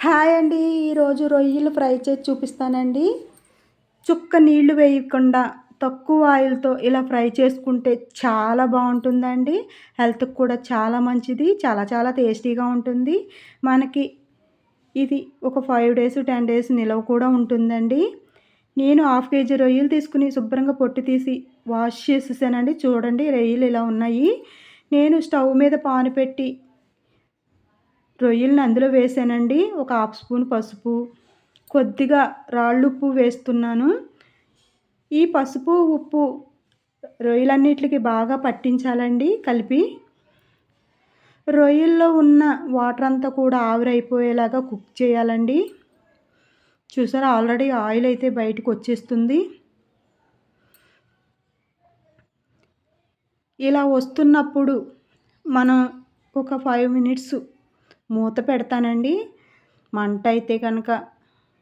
Hi అండి. ఈరోజు రొయ్యలు ఫ్రై చేసి చూపిస్తానండి. చుక్క నీళ్ళు వేయకుండా తక్కువ ఆయిల్తో ఇలా ఫ్రై చేసుకుంటే చాలా బాగుంటుందండి. హెల్త్కి కూడా చాలా మంచిది చాలా చాలా టేస్టీగా ఉంటుంది. మనకి ఇది ఒక ఫైవ్ డేస్ టెన్ డేస్ నిలవ కూడా ఉంటుందండి. నేను హాఫ్ కేజీ రొయ్యలు తీసుకుని శుభ్రంగా పొట్టు తీసి వాష్ చేసేసానండి. చూడండి రొయ్యలు ఇలా ఉన్నాయి. నేను స్టవ్ మీద పాను పెట్టి రొయ్యలను అందులో వేసానండి. ఒక హాఫ్ స్పూన్ పసుపు. కొద్దిగా రాళ్ళుప్పు వేస్తున్నాను. ఈ పసుపు ఉప్పు రొయ్యలన్నిటికి బాగా పట్టించాలండి కలిపి. రొయ్యల్లో ఉన్న వాటర్ అంతా కూడా ఆవిరైపోయేలాగా కుక్ చేయాలండి. చూసారా ఆల్రెడీ ఆయిల్ అయితే బయటకు వచ్చేస్తుంది. ఇలా వస్తున్నప్పుడు మనం ఒక ఫైవ్ మినిట్స్ మూత పెడతానండి. మంట అయితే కనుక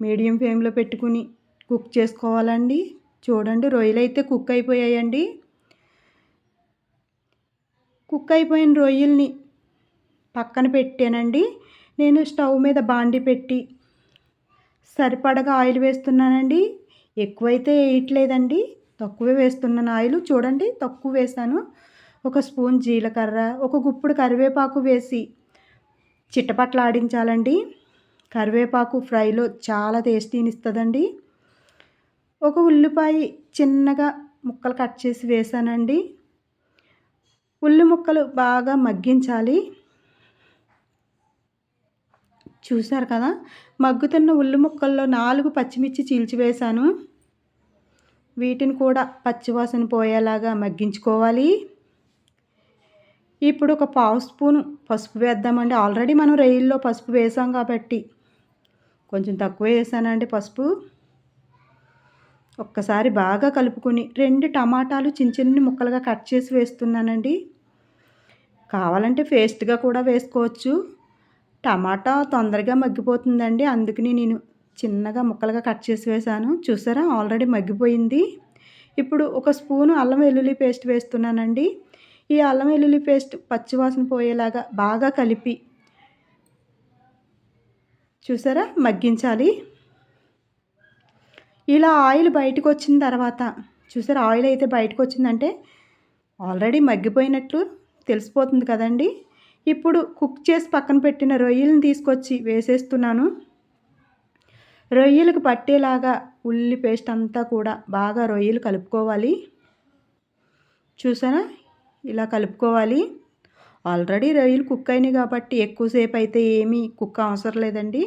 మీడియం ఫ్లేమ్లో పెట్టుకుని కుక్ చేసుకోవాలండి. చూడండి రొయ్యలు అయితే కుక్ అయిపోయాయండి. కుక్ అయిపోయిన రొయ్యల్ని పక్కన పెట్టానండి. నేను స్టవ్ మీద బాండి పెట్టి సరిపడగా ఆయిల్ వేస్తున్నానండి. ఎక్కువైతే వేయట్లేదండి. తక్కువే వేస్తున్నాను ఆయిల్. చూడండి తక్కువ వేసాను ఒక స్పూన్ జీలకర్ర ఒక గుప్పుడు కరివేపాకు వేసి చిట్టపట్ల ఆడించాలండి కరివేపాకు ఫ్రైలో చాలా టేస్టీని ఇస్తుందండి ఒక ఉల్లిపాయ చిన్నగా ముక్కలు కట్ చేసి వేసానండి. ఉల్లి ముక్కలు బాగా మగ్గించాలి. చూసారు కదా మగ్గుతున్న ఉల్లి ముక్కల్లో నాలుగు పచ్చిమిర్చి చీల్చివేశాను వీటిని కూడా పచ్చివాసన పోయేలాగా మగ్గించుకోవాలి. ఇప్పుడు ఒక పావు స్పూన్ పసుపు వేద్దామండి. ఆల్రెడీ మనం రొయ్యల్లో పసుపు వేసాం కాబట్టి. కొంచెం తక్కువ వేసానండి పసుపు. ఒక్కసారి బాగా కలుపుకొని రెండు టమాటాలు చిన్న చిన్న ముక్కలుగా కట్ చేసి వేస్తున్నానండి. కావాలంటే పేస్ట్గా కూడా వేసుకోవచ్చు. టమాటా తొందరగా మగ్గిపోతుందండి. అందుకని నేను చిన్నగా ముక్కలుగా కట్ చేసి వేసాను. చూసారా? ఆల్రెడీ మగ్గిపోయింది. ఇప్పుడు ఒక స్పూను అల్లం వెల్లుల్లి పేస్ట్ వేస్తున్నానండి. ఈ అల్లం వెల్లుల్లి పేస్ట్ పచ్చివాసన పోయేలాగా బాగా కలిపి చూసారా? మగ్గించాలి. ఇలా ఆయిల్ బయటకు వచ్చిన తర్వాత చూసారా? ఆయిల్ అయితే బయటకు వచ్చిందంటే ఆల్రెడీ మగ్గిపోయినట్లు తెలిసిపోతుంది కదండి. ఇప్పుడు కుక్ చేసి పక్కన పెట్టిన రొయ్యలను తీసుకొచ్చి వేసేస్తున్నాను. రొయ్యలకు పట్టేలాగా ఉల్లి పేస్ట్ అంతా కూడా బాగా రొయ్యలు కలుపుకోవాలి. చూసారా? ఇలా కలుపుకోవాలి. ఆల్రెడీ రొయ్యలు కుక్ అయినాయి కాబట్టి ఎక్కువసేపు అయితే ఏమీ కుక్ అవసరం లేదండి.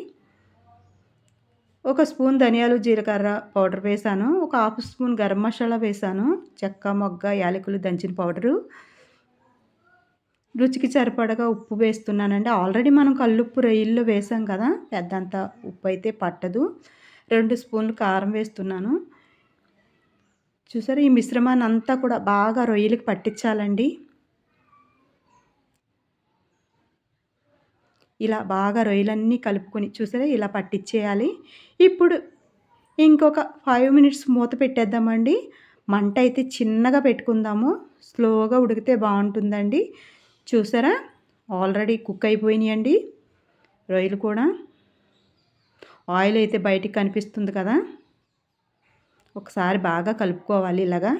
ఒక స్పూన్ ధనియాలు జీలకర్ర పౌడర్ వేసాను. ఒక హాఫ్ స్పూన్ గరం మసాలా వేసాను. చెక్క మొగ్గ యాలకులు దంచిన పౌడరు. రుచికి సరిపడగా ఉప్పు వేస్తున్నానండి. ఆల్రెడీ మనం కల్లుప్పు రొయ్యల్లో వేసాం కదా పెద్దంత ఉప్పు అయితే పట్టదు. రెండు స్పూన్లు కారం వేస్తున్నాను. చూసారు ఈ మిశ్రమాన్ని అంతా కూడా బాగా రొయ్యలకి పట్టించాలండి. ఇలా బాగా రొయ్యలన్నీ కలుపుకొని చూసారా ఇలా పట్టించేయాలి. ఇప్పుడు ఇంకొక ఫైవ్ మినిట్స్ మూత పెట్టేద్దామండి. మంట అయితే చిన్నగా పెట్టుకుందాము. స్లోగా ఉడికితే బాగుంటుందండి. చూసారా ఆల్రెడీ కుక్ అయిపోయినాయండి రొయ్యలు కూడా. ఆయిల్ అయితే బయటికి కనిపిస్తుంది కదా. ఒకసారి బాగా కలుపుకోవాలి ఇలాగా.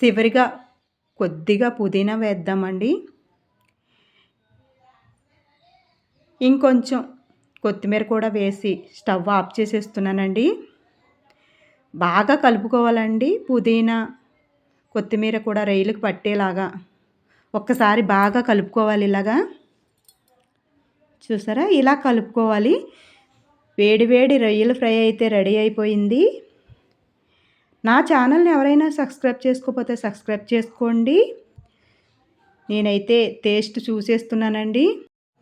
చివరిగా కొద్దిగా పుదీనా వేద్దామండి. ఇంకొంచెం కొత్తిమీర కూడా వేసి స్టవ్ ఆఫ్ చేసేస్తున్నానండి. బాగా కలుపుకోవాలండి పుదీనా. కొత్తిమీర కూడా రైలుకి పట్టేలాగా ఒక్కసారి బాగా కలుపుకోవాలి ఇలాగా. చూసారా? ఇలా కలుపుకోవాలి. వేడి వేడి రొయ్యల ఫ్రై అయితే రెడీ అయిపోయింది. నా ఛానల్ని ఎవరైనా సబ్స్క్రైబ్ చేసుకోకపోతే సబ్స్క్రైబ్ చేసుకోండి. నేనైతే టేస్ట్ చూసేస్తున్నానండి.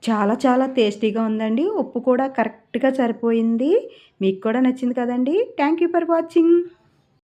చాలా చాలా టేస్టీగా ఉందండి. ఉప్పు కూడా కరెక్ట్గా సరిపోయింది. మీకు కూడా నచ్చింది కదండి. Thank you for watching.